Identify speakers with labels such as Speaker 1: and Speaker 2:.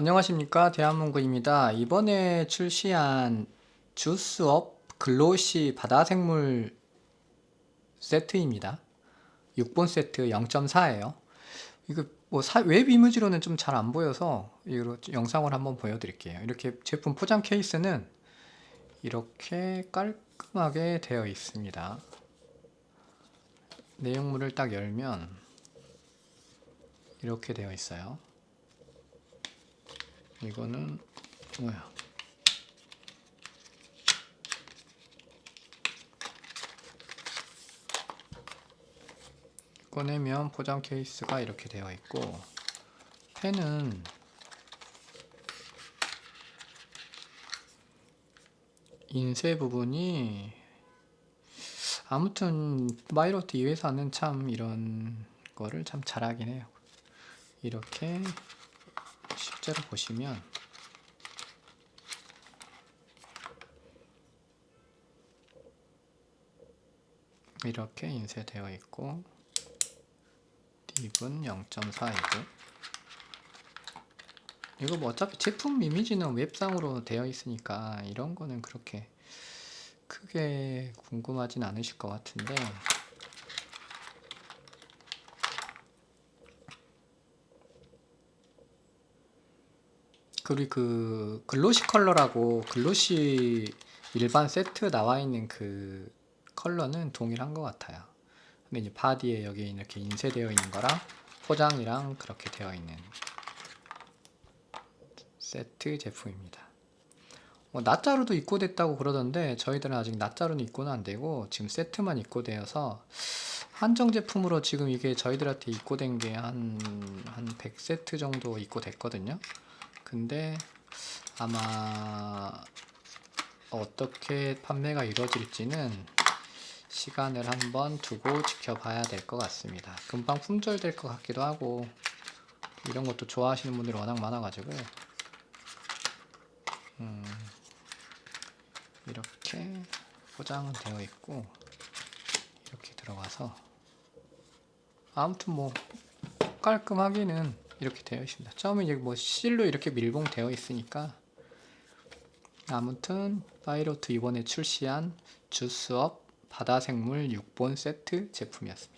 Speaker 1: 안녕하십니까 대한문구입니다. 이번에 출시한 주스업 글로시 바다생물 세트입니다. 6본 세트 0.4예요. 이거 뭐 사- 웹 이미지로는 좀 잘 안 보여서 이거 영상을 한번 보여드릴게요. 이렇게 제품 포장 케이스는 이렇게 깔끔하게 되어 있습니다. 내용물을 딱 열면 이렇게 되어 있어요. 이거는 뭐야? 꺼내면 포장 케이스가 이렇게 되어 있고 펜은 인쇄 부분이 아무튼 마이로트 이 회사는 참 이런 거를 참 잘하긴 해요. 이렇게 실제로 보시면 이렇게 인쇄되어 있고 딥은 0.4이고 이거 뭐 어차피 제품 이미지는 웹상으로 되어 있으니까 이런 거는 그렇게 크게 궁금하진 않으실 것 같은데 그리고 그 글로시 컬러라고 글로시 일반 세트 나와 있는 그 컬러는 동일한 것 같아요. 근데 이제 바디에 여기 이렇게 인쇄되어 있는 거랑 포장이랑 그렇게 되어 있는 세트 제품입니다. 뭐 낱자루도 입고됐다고 그러던데 저희들은 아직 낱자루는 입고는 안 되고 지금 세트만 입고되어서 한정 제품으로 지금 이게 저희들한테 입고된 게 한 한 100세트 정도 입고됐거든요. 근데 아마 어떻게 판매가 이루어질지는 시간을 한번 두고 지켜봐야 될 것 같습니다. 금방 품절될 것 같기도 하고 이런 것도 좋아하시는 분들이 워낙 많아가지고 음, 이렇게 포장은 되어 있고 이렇게 들어가서 아무튼 뭐 깔끔하기는 이렇게 되어 있습니다. 처음에 이제 뭐 실로 이렇게 밀봉되어 있으니까 아무튼 파이로트 이번에 출시한 주스업 바다생물 6본 세트 제품이었습니다.